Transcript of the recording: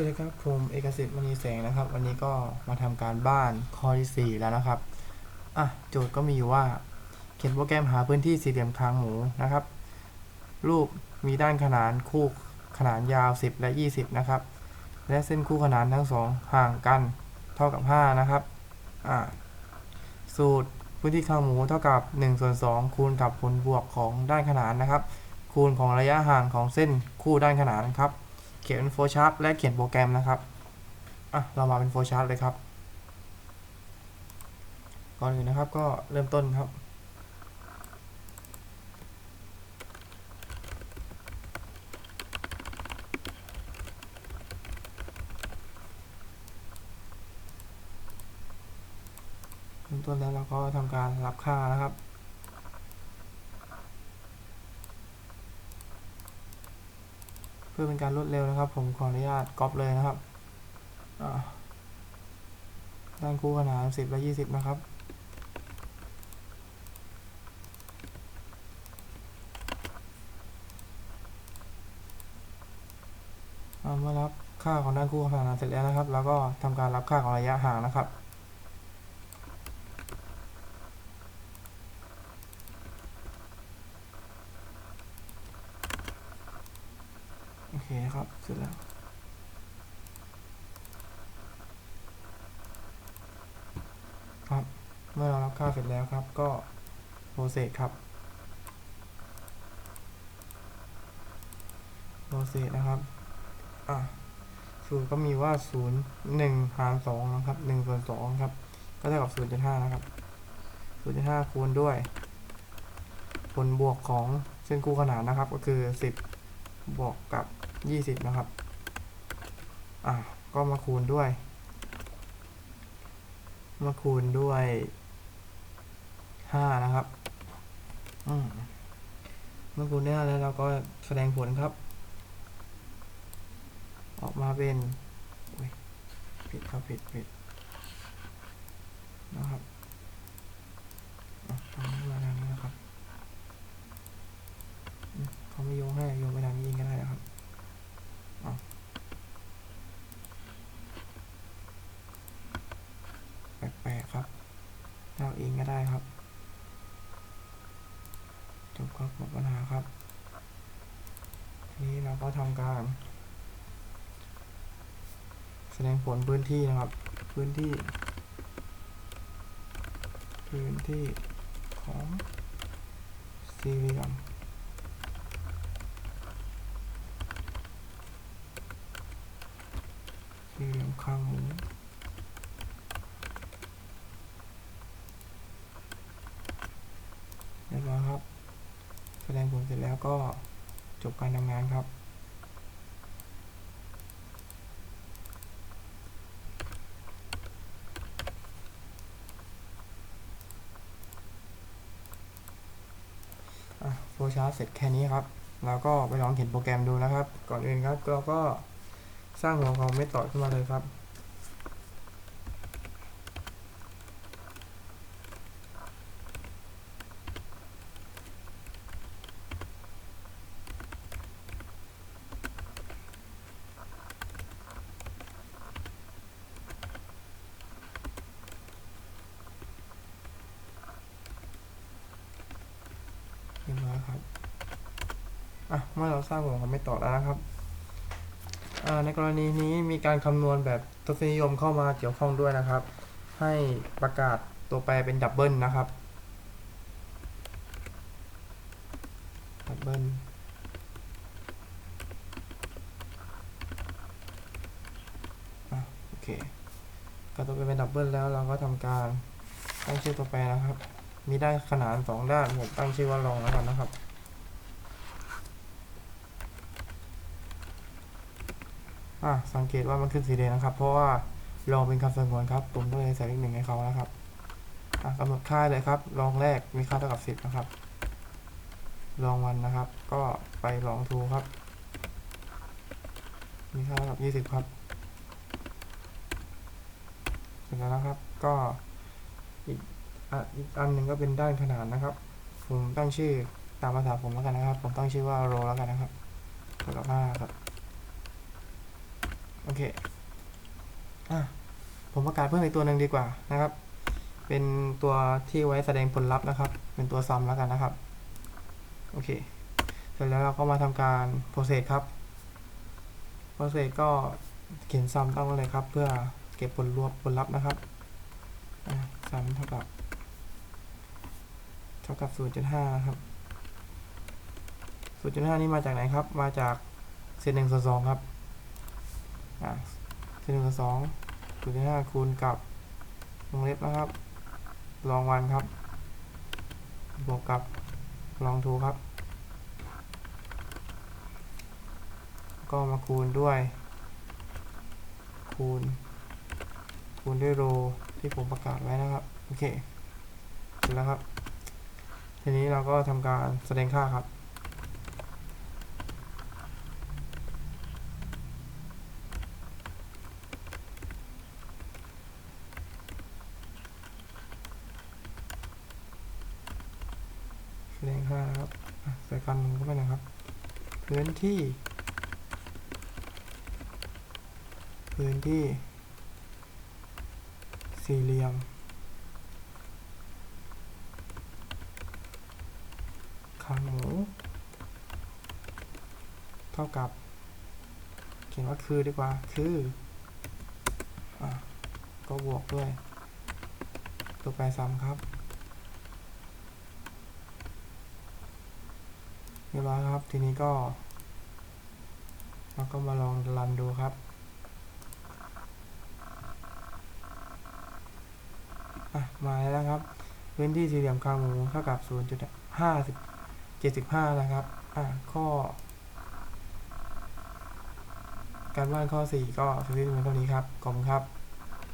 วัสดีครับผมเอกสิทธิ์มณีแสงนะครับ วันนี้ก็มาทำการบ้านข้อที่4แล้วนะครับอะโจทย์ก็มีอยู่ว่า เขียนโปรแกรมหาพื้นที่สี่เหลี่ยมคางหมูนะครับ รูปมีด้านขนานคู่ขนานยาว 10 และ 20 นะครับ และเส้นคู่ขนานทั้งสองห่างกันเท่ากับ 5 นะครับอะสูตรพื้นที่คางหมูเท่ากับ1ส่วน2คูณกับผลบวกของด้านขนานนะครับ คูณของระยะห่างของเส้นคู่ด้านขนานครับ ขียนเป็นโฟล์ชาร์ตและเขียนโปรแกรมนะครับอะเรามาเป็นโฟล์ชาร์ตเลยครับ ก่อนอื่นนะครับก็เริ่มต้นครับ เริ่มต้นแล้วเราก็ทำการรับค่านะครับ พื่อเป็นการรวดเร็วนะครับ ผมขออนุญาตก๊อปเลยนะครับด้านคู่ขนาน10 และ 20 นะครับ เมื่อรับค่าของด้านคู่ขนานเสร็จแล้วนะครับ แล้วก็ทำการรับค่าของระยะห่างนะครับ โอเคครับ เสร็จแล้ว ครับ เมื่อเรารับค่าเสร็จแล้วครับ ก็โปรเซสครับโปรเซสนะครับ อะสูตรก็มีว่า 0 1 หาร2นะครับ1ส่วน2ครับ ก็เท่ากับ 0.5 นะครับ 0.5 คูณด้วย ผลบวกของเส้นคู่ขนานนะครับ ก็คือ 10 บวกกับ 20 นะครับ อะก็มาคูณด้วย มาคูณด้วย 5 นะครับ อืมมื่อคูณด้5แล้วเราก็แสดงผลครับ ออกมาเป็นผิดครับผิดผิดนะครับอะทำให้มาทางนี้นะครับอืมเขาไม่โยงให้โยงไปทางนี้เองก็ได้นะครับเอาแปลกๆครับเราเองก็ได้ครับ จบครับหมดปัญหาครับ ทีนี้เราก็ทำการ แสดงผลพื้นที่นะครับ พื้นที่ พื้นที่ของสี่เหลี่ยมสี่เหลี่ยมข้างหมูเรียบร้อยครับ ดงผลเสร็จแล้วก็จบการทำงานครับ โฟชาร์เสร็จแค่นี้ครับแล้วก็ไปลองเขียนโปรแกรมดูนะครับ ก่อนอื่นครับเราก็สร้างหัวของเมธอดขึ้นมาเลยครับ เรียบร้อยครับ อะเมื่อเราสร้างหัวของไม่ต่อแล้วนะครับในกรณีนี้มีการคำนวณแบบทศนิยมเข้ามาเกี่ยวข้องด้วยนะครับ ให้ประกาศตัวแปรเป็นดับเบิลนะครับดับเบิลโอเคก็ตัวแปรเป็นดับเบิลแล้วเราก็ทำการตั้งชื่อตัวแปรนะครับ มีด้านขนานสองด้านผมตั้งชื่อว่าลองแล้วกันนะครับ อะสังเกตว่ามันขึ้นสีแดงนะครับ เพราะว่าลองเป็นคำสงวนครับ ผมก็เลยใส่เลขหนึ่งให้เขานะครับอะกำหนดค่าเลยครับลองแรกมีค่าเท่ากับสิบนะครับ ลองวันนะครับ ก็ไปลองทูครับ มีค่าเท่ากับยี่สิบครับเสร็จแล้วนะครับ ก็อีกอีกอันหนึ่งก็เป็นด้านขนานนะครับ ผมตั้งชื่อตามภาษาผมแล้วกันนะครับ ผมตั้งชื่อว่าโรแล้วกันนะครับเท่ากับห้าครับ โอเคอะผมประกาศเพิ่มอีกตัวหนึ่งดีกว่านะครับ เป็นตัวที่ไว้แสดงผลลัพธ์นะครับ เป็นตัวซ้ำแล้วกันนะครับ โอเค เสร็จแล้วเราก็มาทำการ process ครับ process ก็เขียนซ้ำต้องไว้เลยครับ เพื่อเก็บผลรวมผลลัพธ์นะครับซ้ำเท่ากับ เท่ากับ 0.5 ครับ 0.5 นี่มาจากไหนครับ มาจากเศษหนึ่งส่วนสองครับ เศษหนึ่งส่วนสอง0.5คูณกับวงเล็บนะครับ ลองวันครับ บวกกับลองทูครับ ก็มาคูณด้วย คูณ คูณด้วยโรที่ผมประกาศไว้นะครับ โอเคเสร็จแล้วครับ ทีนี้เราก็ทำการแสดงค่าครับ ดงค่ารับใส่กันเข้าไปนะครับ พื้นที่ พื้นที่ สี่เหลี่ยมคางหมู เท่ากับ เขียนว่าคือดีกว่า คืออะก็บวกด้วย ตัวแปรซ้ำครับ เรียบร้อยครับ ทีนี้ก็ เราก็มาลองรันดูครับมาแล้วครับพื้นที่สี่เหลี่ยมคางหมูเท่ากับ 0.50 75 นะครับ อะข้อ การบ้านข้อ 4 ก็สร็จสิ้นเพียงเท่านี้ครับขอบคุณครับ